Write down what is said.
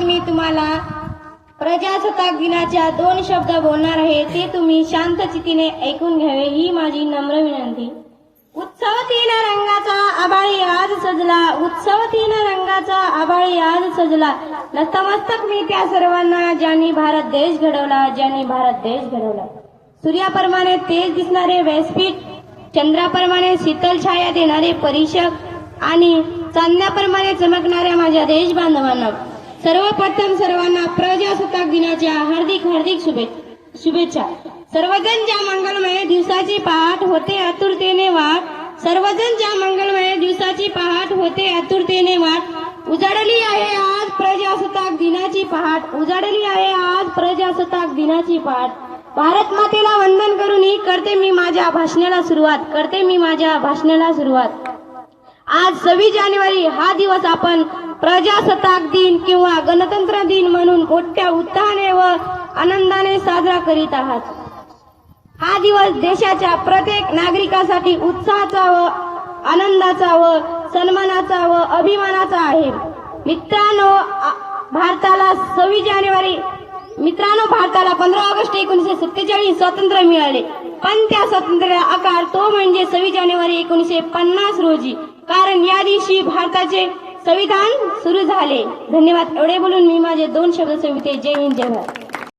आज मी तुम्हाला प्रजासत्ताक दिनाच्या दोन शब्द बोलणार आहे ते तुम्ही शांत चितीने ऐकून घ्यावे ही माझी नम्र विनंती. उत्सव तीन रंगाचा आभाळी आज सजला उत्सव तीन रंगाचा आभाळी आज सजला. नतमस्तक मी त्या सर्वांना ज्यांनी भारत देश घडवला ज्यांनी भारत देश घडवला. सूर्याप्रमाणे तेज दिसणारे व्यासपीठ चंद्राप्रमाणे शीतल छाया देणारे परीक्षक आणि चांदण्याप्रमाणे चमकणाऱ्या माझ्या देश बांधवांना सर्वप्रथम सर्वांना प्रजासत्ताक दिनाच्या हार्दिक हार्दिक शुभेच्छा शुभेच्छा. सर्वजण ज्या मंगलमय दिवसाची पहाट होते आतुरतेने वाट सर्वजण ज्या मंगलमय दिवसाची पहाट होते आतुरतेने वाट उजाडली आहे आज प्रजासत्ताक दिनाची पहाट उजाडली आहे आज प्रजासत्ताक दिनाची पहाट. भारत मातेला वंदन करून ही करते मी माझ्या भाषणाला सुरुवात करते मी माझ्या भाषणाला सुरुवात. आज सव्वीस जानेवारी हा दिवस आपण प्रजासत्ताक दिन किंवा गणतंत्र दिन म्हणून मोठ्या उत्साहाने व आनंदाने साजरा करीत आहात. हा दिवस देशाच्या प्रत्येक नागरिकासाठी उत्साहाचा व आनंदाचा व सन्मानाचा व अभिमानाचा आहे. मित्रांनो भारताला सव्वीस जानेवारी मित्रांनो भारताला पंधरा ऑगस्ट एकोणीसशे सत्तेचाळीस स्वातंत्र्य मिळाले. पण त्या स्वातंत्र्याचा आकार तो म्हणजे सव्वीस जानेवारी एकोणीसशे पन्नास रोजी. कारण या दिवशी भारताचे संविधान सुरू झाले. धन्यवाद. एवढे बोलून मी माझे दोन शब्द संविते जय हिंद जय भारत.